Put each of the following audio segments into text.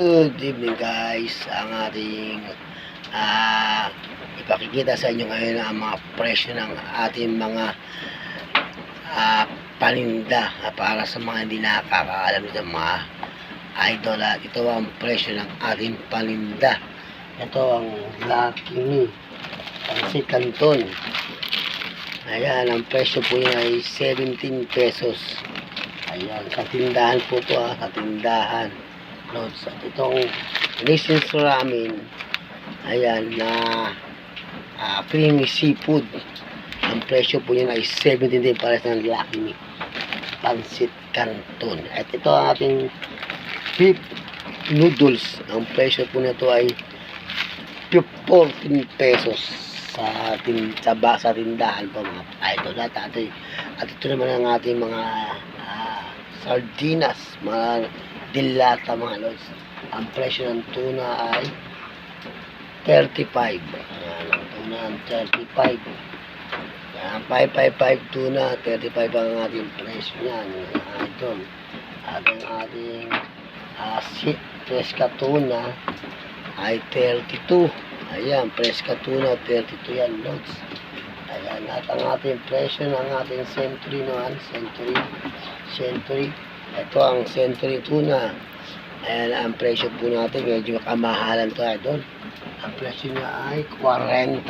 Good evening guys. Ang ating ah ipakikita sa inyo ngayon ang mga presyo ng ating mga ah, paninda para sa mga hindi nakakaalam nito mga idol at ito ang presyo ng ating paninda. Ito ang Lucky Me. Pansit Canton. Ayan, ang presyo po niya ay 17 pesos. Ayan, sa tindahan po to ah, sa tindahan. Loads. At itong Nations Ramen, ayan, na ah, creamy seafood. Ang presyo po niya ay 17 din para sa Lucky Me. Pansit Canton. At ito ang ating beef noodles. Ang presyo po nito ay 14 pesos sa tin sa, sa tindahan po mga idol at, at, at ito naman ang ating mga ah, sardinas mga dilata mga lods. Ang presyo ng tuna ay 35 Ayan, ang tuna ang 35 Ayan, 555 tuna 35 ang ating presyo niyan idol. At ang ating uh, freska tuna ay 32 ayan freska tuna 32 yan lods. Ayan at ang ating presyo ng ating century naman century century ito ang century tuna ayan ang presyo po natin medyo kamahalan to idol. Ang presyo niya ay 40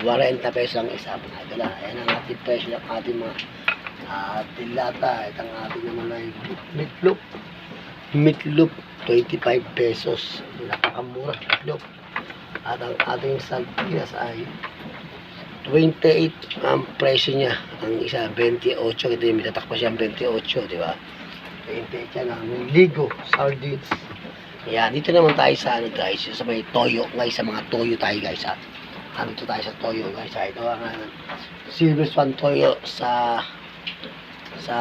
40 pesos ang isa mga idol ah. ayan ang ating presyo ng ating mga uh, tilata at ang ating naman ay meatloaf. Meatloaf 25 pesos. Napakamura meatloaf. At ang ating sardinas ay 28 ang presyo niya. Ang isa 28 ito yung may tatakpa siya 28 di ba 28 yan ang ligo sardines. Yan dito naman tayo sa ano guys sa may toyo guys sa mga toyo tayo guys ha. Andito tayo sa toyo guys ito ang uh, silver swan toyo sa sa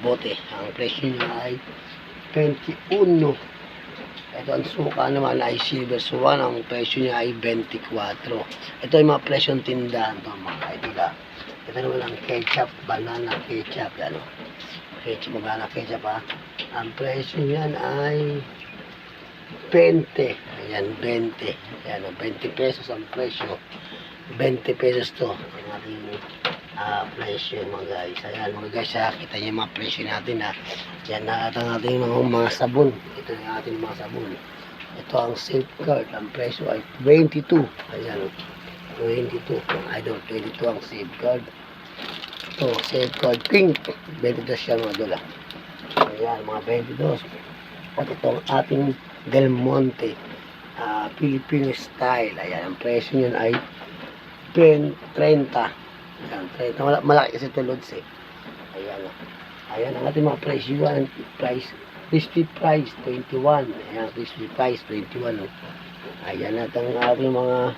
bote. Ang presyo niya ay 21 ito ang suka naman ay silver swan. Ang presyo niya ay 24 ito yung mga presyong tindahan to mga ito naman ang ketchup banana ketchup ano ketchup banana ketchup ha ang presyo niyan ay 20 ayan 20 ayan 20 pesos ang presyo 20 pesos to ang ating ah, presyo mga guys. Ayan mga guys, ha, kita niyo yung mga presyo natin ha. Yan na at ang ating mga, mga sabon. Ito yung ating mga sabon. Ito ang safeguard. Ang presyo ay 22. Ayan, 22. I don't 22 ang safeguard. Ito, safeguard pink. 22 siya mga dola. Ayan, mga 22. At ito ang ating Del Monte. ah Filipino style. Ayan, ang presyo niyan ay 20, 30. Ayan, 30. Mala- Malaki kasi ito loads eh. Ayan. oh. Ayan ang ating mga price. Yuan price. Crispy price 21. Ayan, crispy price 21. oh. Ayan at ang ating mga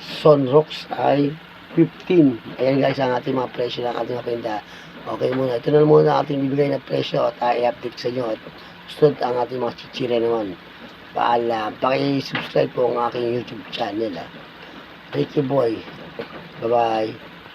sunrocks ay 15. Ayan guys ang ating mga presyo ng ating mga. Okay muna. Ito na muna ang ating bibigay na presyo at i-update sa inyo. At sunod ang ating mga chichira naman. Paalam. Paki-subscribe po ang aking YouTube channel. Ah. Ricky Boy. Bye-bye.